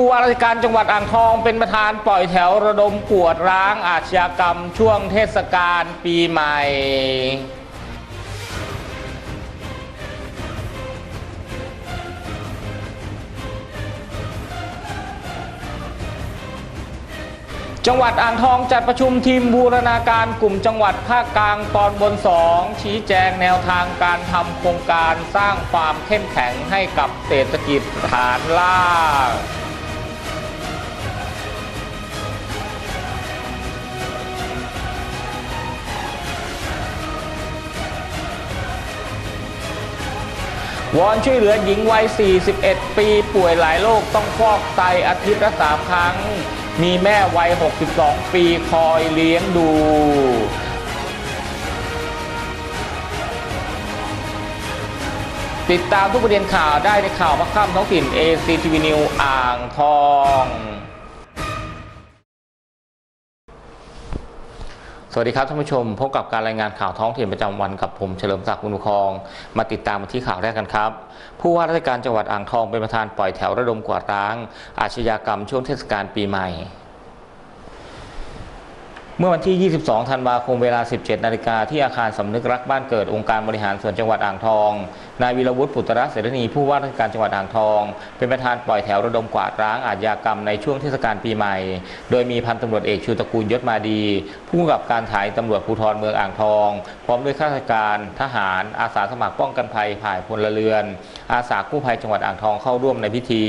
ผู้ว่าราชการจังหวัดอ่างทองเป็นประธานปล่อยแถวระดมกวดร้างอาชญากรรมช่วงเทศกาลปีใหม่ จังหวัดอ่างทองจัดประชุมทีมบูรณาการกลุ่มจังหวัดภาคกลางตอนบนสองชี้แจงแนวทางการทำโครงการสร้างความเข้มแข็งให้กับเศรษฐกิจฐานล่าง วอนช่วยเหลือหญิงวัย 41 ปีป่วยหลายโรคต้องฟอกไตอาทิตย์ละสามครั้ง มีแม่วัย 62 ปีคอยเลี้ยงดูติดตามทุกประเด็นข่าวได้ในข่าวพักค่ำท้องถิ่น ACTV News อ่างทอง วัสดีครับท่านผู้ชมพบกับการรายงานข่าวท้องถิ่นประจำวันกับผมเฉลิมศักดิ์บุญครอง มาติดตามมาที่ข่าวแรกกันครับ ผู้ว่าราชการจังหวัดอ่างทองเป็นประธานปล่อยแถวระดมกวาดร้าง อาชญากรรมช่วงเทศกาลปีใหม่ เมื่อวันที่ 22 ธันวาคม เวลา 17 นาฬิกาที่อาคารสำนึกรักบ้านเกิดองค์การบริหารส่วนจังหวัดอ่างทอง นายวีรวุฒิปุตตรเสรณีผู้ว่าราชการจังหวัดอ่างทอง เป็นประธานปล่อยแถวระดมกวาดร้างอาชญากรรมในช่วงเทศกาลปีใหม่ โดยมีพันตำรวจเอกชูตระกูลยศมาดี ผู้กำกับการถ่ายตำรวจภูธรเมืองอ่างทอง พร้อมด้วยข้าราชการ ทหาร อาสาสมัครป้องกันภัยผ่ายพลเรือน อาสากู้ภัยจังหวัดอ่างทองเข้าร่วมในพิธี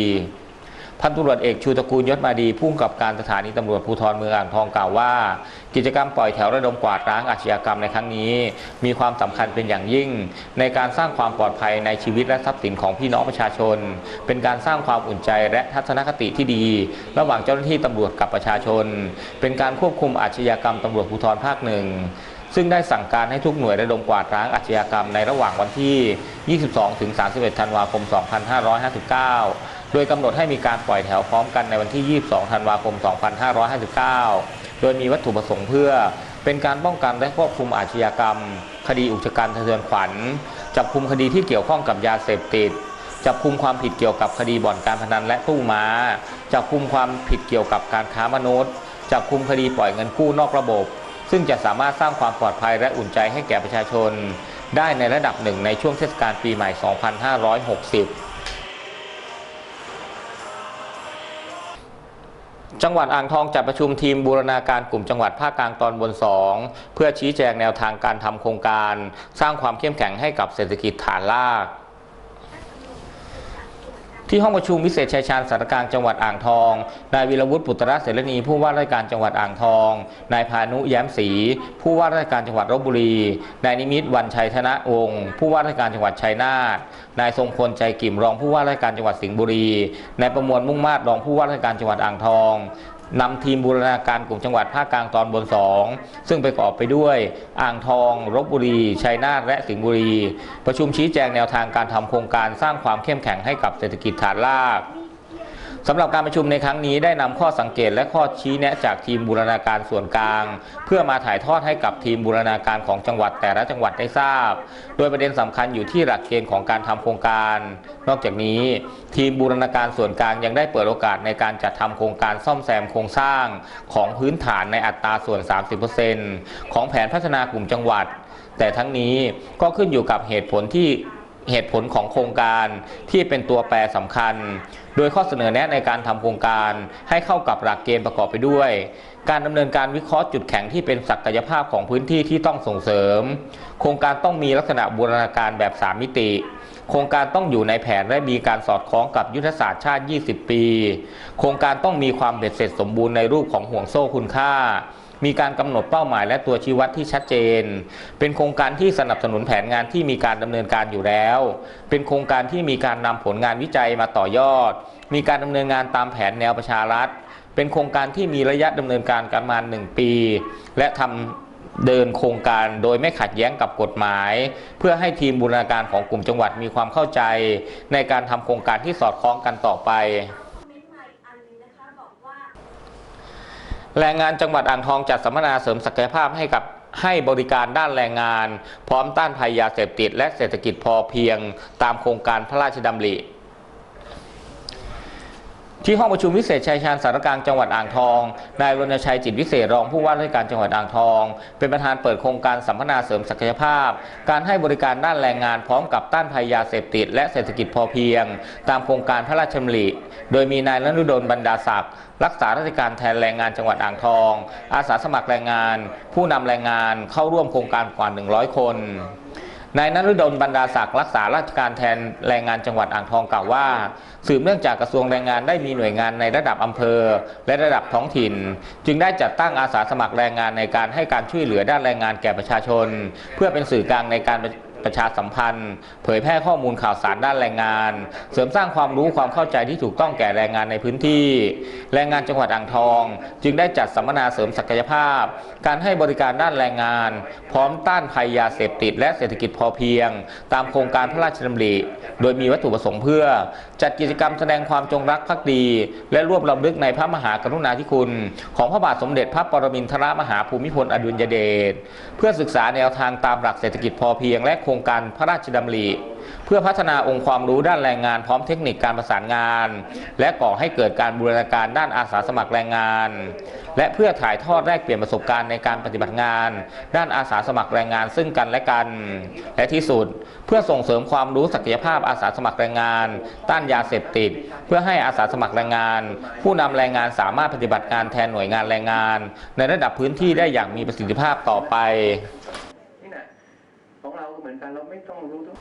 พันตำรวจเอกชูตระกูลยศมาดีผู้กำกับการสถานีตำรวจภูธรเมืองอ่างทองกล่าวว่า กิจกรรมปล่อยแถวระดมกวาดร้างอาชญากรรมในครั้งนี้ มีความสำคัญเป็นอย่างยิ่ง ในการสร้างความปลอดภัยในชีวิตและทรัพย์สินของพี่น้องประชาชน เป็นการสร้างความอุ่นใจและทัศนคติที่ดี ระหว่างเจ้าหน้าที่ตำรวจกับประชาชน เป็นการควบคุมอาชญากรรมตำรวจภูธรภาคหนึ่งซึ่งได้สั่งการให้ทุกหน่วยระดมกวาดร้างอาชญากรรมในระหว่างวันที่ 22-31 ธันวาคม 2559 โดยกำหนดให้มีการปล่อยแถวพร้อมกันในวันที่ 22 ธันวาคม 2559 โดยมีวัตถุประสงค์เพื่อ เป็นการป้องกันและควบคุมอาชญากรรม คดีอุกชะกันสะเทือนขวัญ จับคุมคดีที่เกี่ยวข้องกับยาเสพติด จับคุมความผิดเกี่ยวกับคดีบ่อนการพนันและตู้ม้า จับคุมความผิดเกี่ยวกับการค้ามนุษย์ จับคุมคดีปล่อยเงินกู้นอกระบบ ซึ่งจะสามารถสร้างความปลอดภัยและอุ่นใจให้แก่ประชาชน ได้ในระดับหนึ่งในช่วงเทศกาลปีใหม่ 2560 จังหวัดอ่างทองจัดประชุมทีมบูรณาการกลุ่มจังหวัดภาคกลางตอนบน 2 เพื่อชี้แจงแนวทางการทำโครงการ สร้างความเข้มแข็งให้กับเศรษฐกิจฐานราก ที่ห้องประชุมวิเศษชัยชาญสารกลางจังหวัดอ่างทอง นายวีรวุฒิปุตระเสรณีผู้ว่าราชการจังหวัดอ่างทอง นายพานุแย้มศรีผู้ว่าราชการจังหวัดลบบุรี นายนิมิตรวันชัยธนวงศ์ผู้ว่าราชการจังหวัดชัยนาท นายทรงพลใจกิ่มรองผู้ว่าราชการจังหวัดสิงห์บุรี นายประมวลมุ่งมาตรรองผู้ว่าราชการจังหวัดอ่างทอง นำทีมบูรณาการกลุ่มจังหวัดภาคกลางตอนบนสองซึ่งประกอบไปด้วย อ่างทองรบบุรีชัยนาทและสิงห์บุรี ประชุมชี้แจงแนวทางการทำโครงการสร้างความเข้มแข็งให้กับเศรษฐกิจฐานราก สำหรับการประชุมในครั้งนี้ได้นำข้อสังเกตและข้อชี้แนะจากทีมบูรณาการส่วนกลาง เพื่อมาถ่ายทอดให้กับทีมบูรณาการของจังหวัดแต่ละจังหวัดได้ทราบ โดยประเด็นสำคัญอยู่ที่หลักเกณฑ์ของการทำโครงการ นอกจากนี้ ทีมบูรณาการส่วนกลางยังได้เปิดโอกาสในการจัดทำโครงการซ่อมแซมโครงสร้างของพื้นฐานในอัตราส่วน 30%ของแผนพัฒนากลุ่มจังหวัด แต่ทั้งนี้ก็ขึ้นอยู่กับเหตุผลที่ เหตุผลของโครงการที่เป็นตัวแปรสำคัญ โดยข้อเสนอแนะในการทำโครงการให้เข้ากับหลักเกณฑ์ประกอบไปด้วย การดำเนินการวิเคราะห์จุดแข็งที่เป็นศักยภาพของพื้นที่ที่ต้องส่งเสริม โครงการต้องมีลักษณะบูรณาการแบบ 3 มิติ โครงการต้องอยู่ในแผนและมีการสอดคล้องกับยุทธศาสตร์ชาติ 20 ปี โครงการต้องมีความเบ็ดเสร็จสมบูรณ์ในรูปของห่วงโซ่คุณค่า มีการกำหนดเป้าหมายและตัวชี้วัดที่ชัดเจน เป็นโครงการที่สนับสนุนแผนงานที่มีการดำเนินการอยู่แล้ว เป็นโครงการที่มีการนำผลงานวิจัยมาต่อยอด มีการดำเนินงานตามแผนแนวประชารัฐ เป็นโครงการที่มีระยะดำเนินการประมาณ 1 ปี และทำเดินโครงการโดยไม่ขัดแย้งกับกฎหมาย เพื่อให้ทีมบูรณาการของกลุ่มจังหวัดมีความเข้าใจ ในการทำโครงการที่สอดคล้องกันต่อไป คอมเมนต์มาอีกอันหนึงนะคะบอกว่า แรงงานจังหวัดอ่างทองจัดสัมมนาเสริมศักยภาพให้กับให้บริการด้านแรงงาน พร้อมต้านภัยยาเสพติด และเศรษฐกิจพอเพียง ตามโครงการพระราชดำริ ที่ห้องประชุมวิเศษชัยชาญสารกลางจังหวัดอ่างทอง นายรณชัยจิตวิเศษรองผู้ว่าราชการจังหวัดอ่างทอง เป็นประธานเปิดโครงการสัมมนาเสริมศักยภาพ การให้บริการด้านแรงงานพร้อมกับต้านภัยยาเสพติด และเศรษฐกิจพอเพียง ตามโครงการพระราชดำริโดยมีนายนรุดลบรรดาศักดิ์รักษาราชการแทนแรงงานจังหวัดอ่างทอง อาสาสมัครแรงงาน ผู้นำแรงงานเข้าร่วมโครงการกว่า 100 คน นายนฤดลบรรดาศักดิ์รักษาราชการแทนแรงงานจังหวัดอ่างทองกล่าวว่า สืบเนื่องจากกระทรวงแรงงานได้มีหน่วยงานในระดับอำเภอ และระดับท้องถิ่น จึงได้จัดตั้งอาสาสมัครแรงงานในการให้การช่วยเหลือด้านแรงงานแก่ประชาชน เพื่อเป็นสื่อกลางในการ ประชาสัมพันธ์ เผยแพร่ข้อมูลข่าวสารด้านแรงงาน เสริมสร้างความรู้ความเข้าใจที่ถูกต้องแก่แรงงานในพื้นที่ แรงงานจังหวัดอ่างทอง จึงได้จัดสัมมนาเสริมศักยภาพ การให้บริการด้านแรงงาน พร้อมต้านภัยยาเสพติด และเศรษฐกิจพอเพียง ตามโครงการพระราชดำริ โดยมีวัตถุประสงค์เพื่อ จัดกิจกรรมแสดงความจงรักภักดี และร่วมรำลึกในพระมหากรุณาธิคุณ ของพระบาทสมเด็จพระปรมินทรมหาภูมิพลอดุลยเดชเพื่อศึกษาแนวทางตามหลักเศรษฐกิจพอเพียงและโคครงการพระราชดำริเพื่อพัฒนาองค์ความรู้ด้านแรงงานพร้อมเทคนิคการประสานงาน และก่อให้เกิดการบูรณาการด้านอาสาสมัครแรงงาน และเพื่อถ่ายทอดแลกเปลี่ยนประสบการณ์ในการปฏิบัติงาน ด้านอาสาสมัครแรงงานซึ่งกันและกัน และที่สุด เพื่อส่งเสริมความรู้ศักยภาพอาสาสมัครแรงงาน ต้านยาเสพติด เพื่อให้อาสาสมัครแรงงาน ผู้นำแรงงานสามารถปฏิบัติงานแทนหน่วยงานแรงงาน ในระดับพื้นที่ได้อย่างมีประสิทธิภาพต่อไป นี่นะของเรา กันเราไม่ต้องรู้ทุก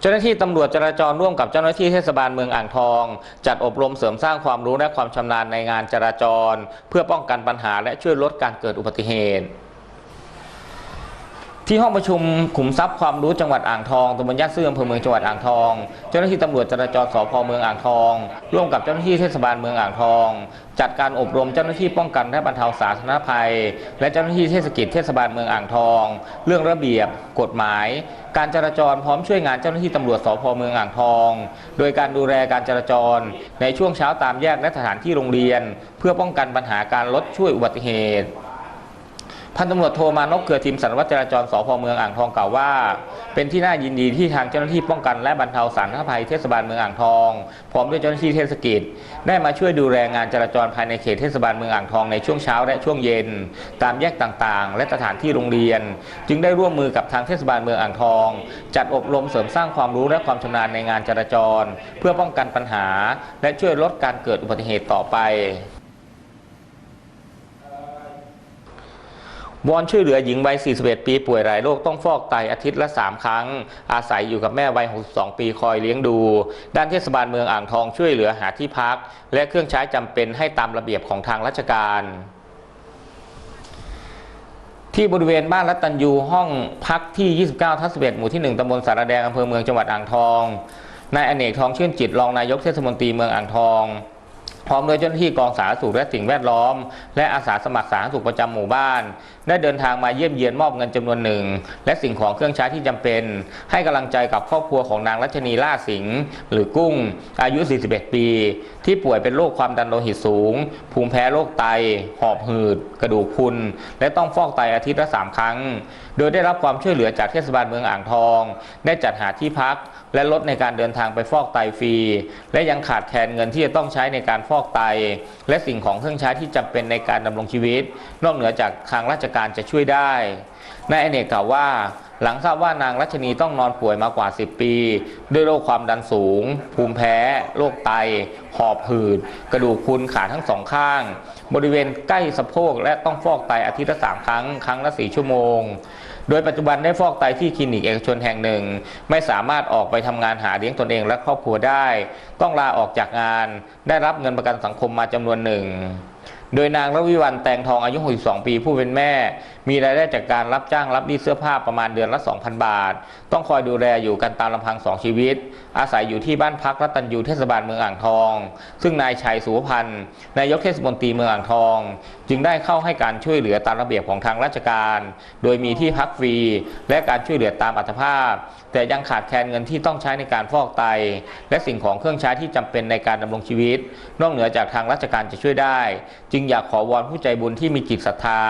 เจ้าหน้าที่ตำรวจจราจรร่วมกับเจ้าหน้าที่เทศบาลเมืองอ่างทอง จัดอบรมเสริมสร้างความรู้และความชำนาญในงานจราจร เพื่อป้องกันปัญหาและช่วยลดการเกิดอุบัติเหตุ ที่ห้องประชุมขุมทรัพย์ความรู้จังหวัดอ่างทองตำบลย่านซื่อมอำเภอเมืองจังหวัดอ่างทอง เจ้าหน้าที่ตำรวจจราจรสพเมืองอ่างทอง ร่วมกับเจ้าหน้าที่เทศบาลเมืองอ่างทอง จัดการอบรมเจ้าหน้าที่ป้องกันและบรรเทาสาธารณภัย และเจ้าหน้าที่เทศกิจเทศบาลเมืองอ่างทอง เรื่องระเบียบ กฎหมาย การจราจรพร้อมช่วยงานเจ้าหน้าที่ตำรวจสพเมืองอ่างทอง โดยการดูแลการจราจร ในช่วงเช้าตามแยกและสถานที่โรงเรียน เพื่อป้องกันปัญหาการลดช่วยอุบัติเหตุ พันตำรวจโทมานพเกือทีมสารวัตรจราจรสพเมืองอ่างทองกล่าวว่า เป็นที่น่ายินดีที่ทางเจ้าหน้าที่ป้องกันและบรรเทาสาธารณภัยเทศบาลเมืองอ่างทอง พร้อมด้วยเจ้าหน้าที่เทศกิจ ได้มาช่วยดูแลงานจราจรภายในเขตเทศบาลเมืองอ่างทองในช่วงเช้าและช่วงเย็น ตามแยกต่างๆ และสถานที่โรงเรียน จึงได้ร่วมมือกับทางเทศบาลเมืองอ่างทอง จัดอบรมเสริมสร้างความรู้และความชำนาญในงานจราจร เพื่อป้องกันปัญหา และช่วยลดการเกิดอุบัติเหตุต่อไป วอนช่วยเหลือหญิงวัย 41 ปีป่วยหลายโรคต้องฟอกไตอาทิตย์ละ 3 ครั้ง อาศัยอยู่กับแม่วัย 62 ปีคอยเลี้ยงดู ด้านเทศบาลเมืองอ่างทองช่วยเหลือหาที่พัก และเครื่องใช้จำเป็นให้ตามระเบียบของทางราชการที่บริเวณบ้านรัตตัญยูห้องพักที่ 29 ทับ11 หมู่ที่ 1ตำบลสารแดงอำเภอเมืองจังหวัดอ่างทอง นายอเนกทองชื่นจิตรองนายกเทศมนตรีเมืองอ่างทอง พร้อมโดยเจ้าหน้าที่กองสาธารณสุขและสิ่งแวดล้อม และอาสาสมัครสาธารณสุขประจำหมู่บ้าน ได้เดินทางมาเยี่ยมเยียนมอบเงินจำนวนหนึ่ง และสิ่งของเครื่องใช้ที่จำเป็น ให้กำลังใจกับครอบครัวของนางรัชนีล่าสิงห์หรือกุ้ง อายุ 41 ปี ที่ป่วยเป็นโรคความดันโลหิตสูง ภูมิแพ้โรคไต หอบหืด กระดูกพุนและต้องฟอกไตอาทิตย์ละสามครั้ง โดยได้รับความช่วยเหลือจากเทศบาลเมืองอ่างทอง ได้จัดหาที่พัก และลดในการเดินทางไปฟอกไตฟรี และยังขาดแคลนเงินที่จะต้องใช้ในการฟอกไต และสิ่งของเครื่องใช้ที่จำเป็นในการดำรงชีวิต นอกเหนือจากทางราชการการจะช่วยได้นายอเนกกล่าวว่า หลังทราบว่านางรัชนีต้องนอนป่วยมากว่า 10 ปี ด้วยโรคความดันสูง ภูมิแพ้ โรคไต หอบหืด กระดูกพุนขาทั้งสองข้าง บริเวณใกล้สะโพกและต้องฟอกไตอาทิตย์ละสามครั้ง ครั้งละสี่ชั่วโมง โดยปัจจุบันได้ฟอกไตที่คลินิกเอกชนแห่งหนึ่ง ไม่สามารถออกไปทำงานหาเลี้ยงตนเองและครอบครัวได้ ต้องลาออกจากงาน ได้รับเงินประกันสังคมมาจำนวนหนึ่ง โดยนางระวิวันแตงทองอายุ 62 ปีผู้เป็นแม่มีรายได้จากการรับจ้างรับรีดเสื้อผ้าประมาณเดือนละ 2,000 บาท ต้องคอยดูแลอยู่กันตามลำพังสองชีวิต อาศัยอยู่ที่บ้านพักรัตัญยูเทศบาลเมืองอ่างทอง ซึ่งนายชัยสุวพันธ์นายกเทศมนตรีเมืองอ่างทอง จึงได้เข้าให้การช่วยเหลือตามระเบียบของทางราชการ โดยมีที่พักฟรีและการช่วยเหลือตามอัตภาพ แต่ยังขาดแคลนเงินที่ต้องใช้ในการฟอกไต และสิ่งของเครื่องใช้ที่จำเป็นในการดำรงชีวิต นอกเหนือจากทางราชการจะช่วยได้ จึงอยากขอวอนผู้ใจบุญที่มีจิตศรัทธา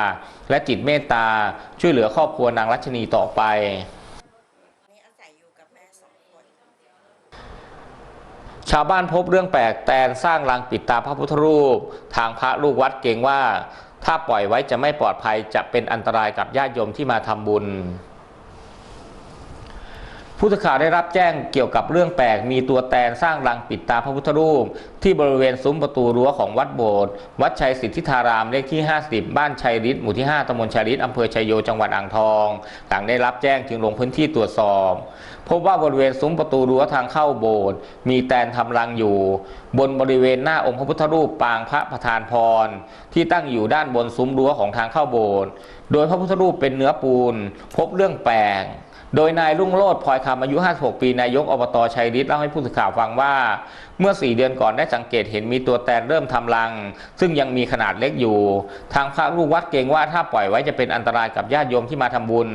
และจิตเมตตาช่วยเหลือครอบครัวนางรัชนีต่อไปชาวบ้านพบเรื่องแปลกแตนสร้างรังปิดตาพระพุทธรูป ทางพระลูกวัดเกรงว่า ถ้าปล่อยไว้จะไม่ปลอดภัยจะเป็นอันตรายกับญาติโยมที่มาทำบุญ ผู้สื่อข่าวได้รับแจ้งเกี่ยวกับเรื่องแปลก มีตัวแตนสร้างรังปิดตาพระพุทธรูป ที่บริเวณซุ้มประตูรั้วของวัดโบสถ์วัดชัยสิทธิธารามเลขที่ 50 บ้านชัยฤทธิ์หมู่ที่ 5ตำบลชัยฤทธิ์อำเภอชัยโยจังหวัดอ่างทองหลังได้รับแจ้งจึงลงพื้นที่ตรวจสอบ พบว่าบริเวณซุ้มประตูรั้วทางเข้าโบสถ์มีแตนทำรังอยู่ บนบริเวณหน้าองค์พระพุทธรูปปางพระประธานพร ที่ตั้งอยู่ด้านบนซุ้มรั้วของทางเข้าโบสถ์โดยพระพุทธรูปเป็นเนื้อปูน พบเรื่องแปลก โดยนายรุ่งโรจน์พลอยคำอายุ 56 ปี นายกอบตชัยฤทธิ์เล่าให้ผู้สื่อข่าวฟังว่า เมื่อ 4 เดือนก่อนได้สังเกตเห็นมีตัวแตนเริ่มทำรัง ซึ่งยังมีขนาดเล็กอยู่ ทางพระลูกวัดเกรงว่าถ้าปล่อยไว้จะเป็นอันตรายกับญาติโยมที่มาทำบุญ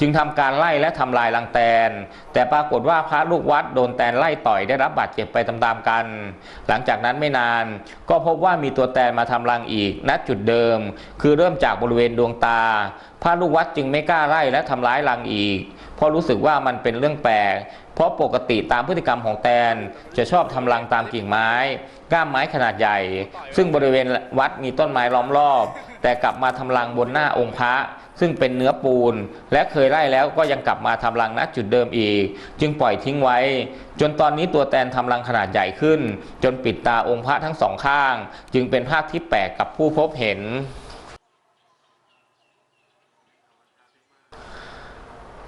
จึงทำการไล่และทำลายรังแตน แต่ปรากฏว่าพระลูกวัดโดนแตนไล่ต่อยได้รับบาดเจ็บไปตามๆกัน หลังจากนั้นไม่นาน ก็พบว่ามีตัวแตนมาทำรังอีกณจุดเดิม คือเริ่มจากบริเวณดวงตา พระลูกวัดจึงไม่กล้าไล่และทำร้ายรังอีก เพราะรู้สึกว่ามันเป็นเรื่องแปลก เพราะปกติตามพฤติกรรมของแตนจะชอบทำรังตามกิ่งไม้ ก้ามไม้ขนาดใหญ่ ซึ่งบริเวณวัดมีต้นไม้ล้อมรอบ แต่กลับมาทำรังบนหน้าองค์พระ ซึ่งเป็นเนื้อปูน และเคยไล่แล้วก็ยังกลับมาทำรังณจุดเดิมอีก จึงปล่อยทิ้งไว้ จนตอนนี้ตัวแตนทำรังขนาดใหญ่ขึ้น จนปิดตาองค์พระทั้งสองข้าง จึงเป็นภาพที่แปลกกับผู้พบเห็น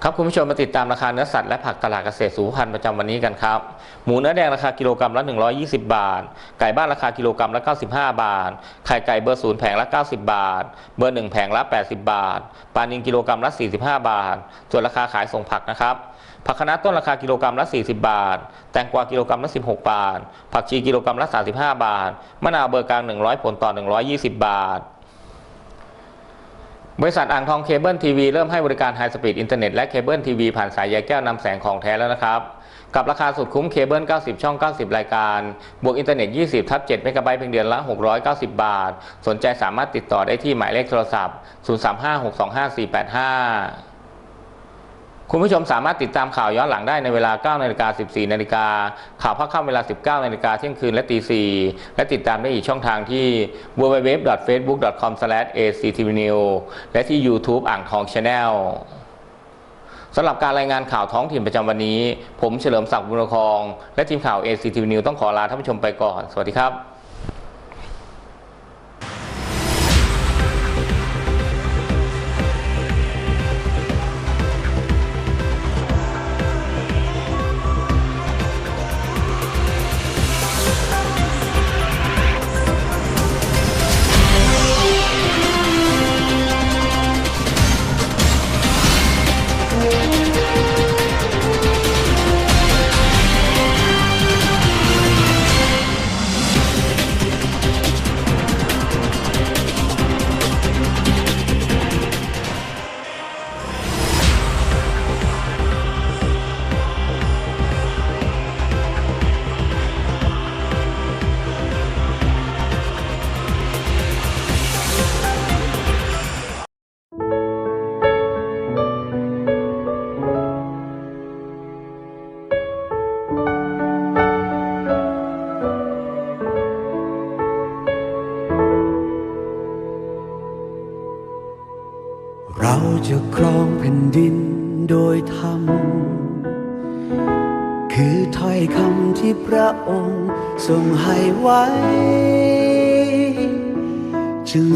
ครับคุณผู้ชมมาติดตามราคาเนื้อสัตว์และผักตลาดเกษตรสุขภัณประจำวันนี้กันครับหมูเนื้อแดงราคากิโลกรัมละ 120 บาท ไก่บ้านราคากิโลกรัมละ 95 บาท ไข่ไก่เบอร์ศูนย์แผงละ 90 บาท เบอร์หนึ่งแผงละ 80 บาทปลานิลกิโลกรัมละ 45 บาท ส่วนราคาขายส่งผักนะครับผักคะน้าต้นราคากิโลกรัมละ 40 บาท แตงกวากิโลกรัมละ 16 บาท ผักชีกิโลกรัมละ 35 บาทมะนาวเบอร์กลาง 100 ผลต่อ 120 บาท บริษัทอ่างทองเคเบิลทีวีเริ่มให้บริการไฮสปีดอินเทอร์เน็ตและเคเบิลทีวีผ่านสายใยแก้วนำแสงของแท้แล้วนะครับ กับราคาสุดคุ้มเคเบิล 90 ช่อง 90 รายการ บวกอินเทอร์เน็ต 20 ทับ 7 เมกะไบต์เพียงเดือนละ 690 บาท สนใจสามารถติดต่อได้ที่หมายเลขโทรศัพท์ 0356254485 คุณผู้ชมสามารถติดตามข่าวย้อนหลังได้ในเวลา 9 นาฬิกา 14 นาฬิกา ข่าวภาคค่ำเวลา 19 นาฬิกาเที่ยงคืนและตี 4 และติดตามได้อีกช่องทางที่ www.facebook.com/actvnews และที่ YouTube อ่างทอง Channel สำหรับการรายงานข่าวท้องถิ่นประจำวันนี้ ผมเฉลิมศักดิ์บุญคอง และทีมข่าว ACTV News ต้องขอลาท่านผู้ชมไปก่อน สวัสดีครับ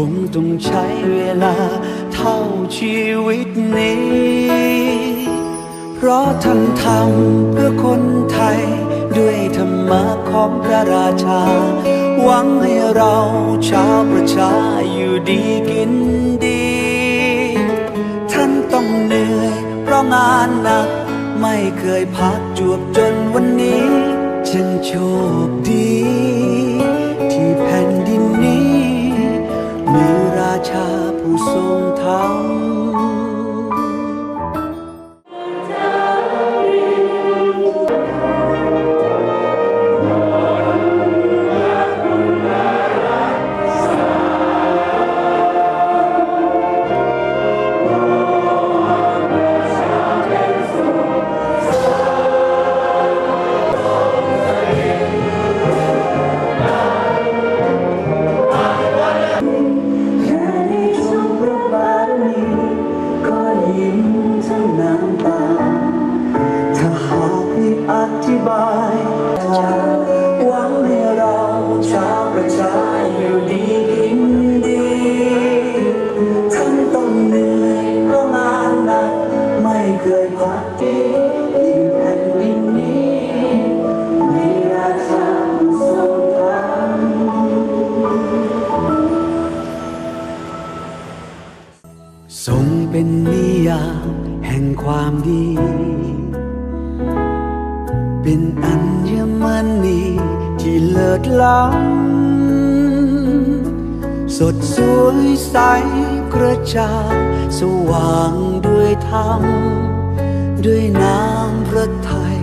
คงต้องใช้เวลาเท่าชีวิตนี้ เพราะท่านทำเพื่อคนไทย ด้วยธรรมะของพระราชา หวังให้เราชาวประชาอยู่ดีกินดี ท่านต้องเหนื่อยเพราะงานหนัก ไม่เคยพักจวบจนวันนี้ ฉันโชคดี มีราชา อัญมณีที่เลิศล้ำสดสวยใสกระจ่างสว่างด้วยธรรม ด้วยน้ำพระทัย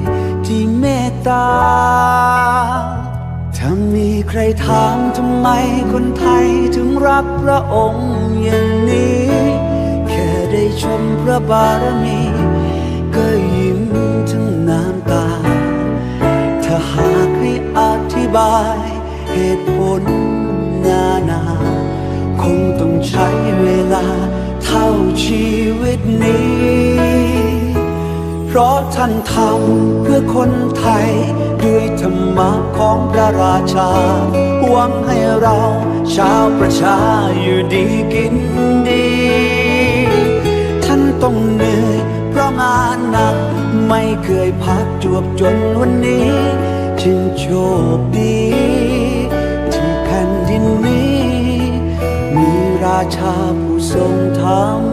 ที่เมตตา ถ้ามีใครถามทำไมคนไทยถึงรักพระองค์อย่างนี้ แค่ได้ชมพระบารมี ก็ยิ้มทั้งน้ำตาถ้า หากให้อธิบาย เหตุผลนานา คงต้องใช้เวลาเท่าชีวิตนี้ เพราะท่านทำเพื่อคนไทย ด้วยธรรมะของพระราชา หวังให้เราชาวประชาอยู่ดีกินดี ท่านต้องเหนื่อยเพราะงานหนักไม่เคยพักจวบจนวันนี้ จึงโชคดีที่แผ่นดินนี้ มีราชาผู้ทรงธรรม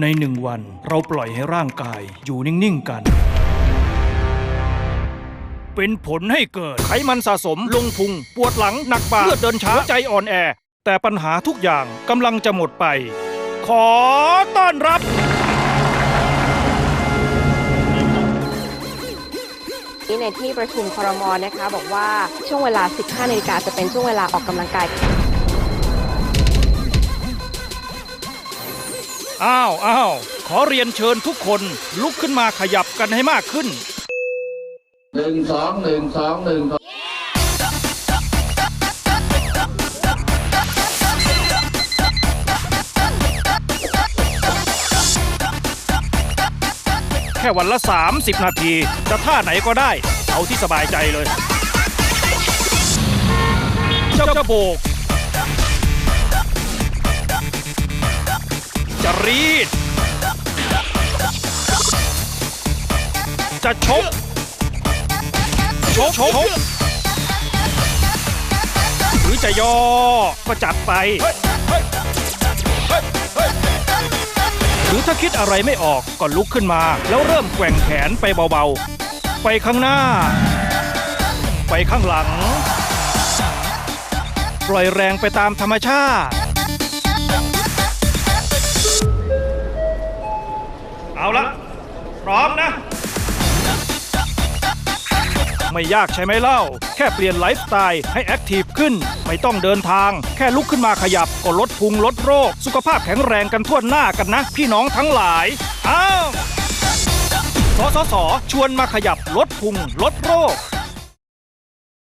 ในหนึ่งวันเราปล่อยให้ร่างกายอยู่นิ่ง ๆ กัน เป็นผลให้เกิดไขมันสะสมลงพุง ปวดหลังหนักบ่าเลือดเดินช้าหัวใจอ่อนแอ แต่ปัญหาทุกอย่างกำลังจะหมดไป ขอต้อนรับที่ในที่ประชุมครมนะคะ บอกว่าช่วงเวลา 15นาฬิกาจะเป็นช่วงเวลาออกกำลังกาย อ้าวอ้าวขอเรียนเชิญทุกคนลุกขึ้นมาขยับกันให้มากขึ้นหนึ่งสองหนึ่งสองหนึ่งแค่วันละ 30 นาที จะท่าไหนก็ได้ เอาที่สบายใจเลยจะจะโบก จะรีด จะชก ชกชกหรือจะย่อ ก็จัดไป หรือถ้าคิดอะไรไม่ออกก็ลุกขึ้นมา แล้วเริ่มแกว่งแขนไปเบาๆ ไปข้างหน้า ไปข้างหลัง ปล่อยแรงไปตามธรรมชาติ เอาละพร้อมนะ ไม่ยากใช่ไหมเล่า แค่เปลี่ยนไลฟ์สไตล์ให้แอคทีฟขึ้น ไม่ต้องเดินทาง แค่ลุกขึ้นมาขยับ ก็ลดพุงลดโรค สุขภาพแข็งแรงกันทั่วหน้ากันนะ พี่น้องทั้งหลาย อ้าวสสส ชวนมาขยับลดพุงลดโรค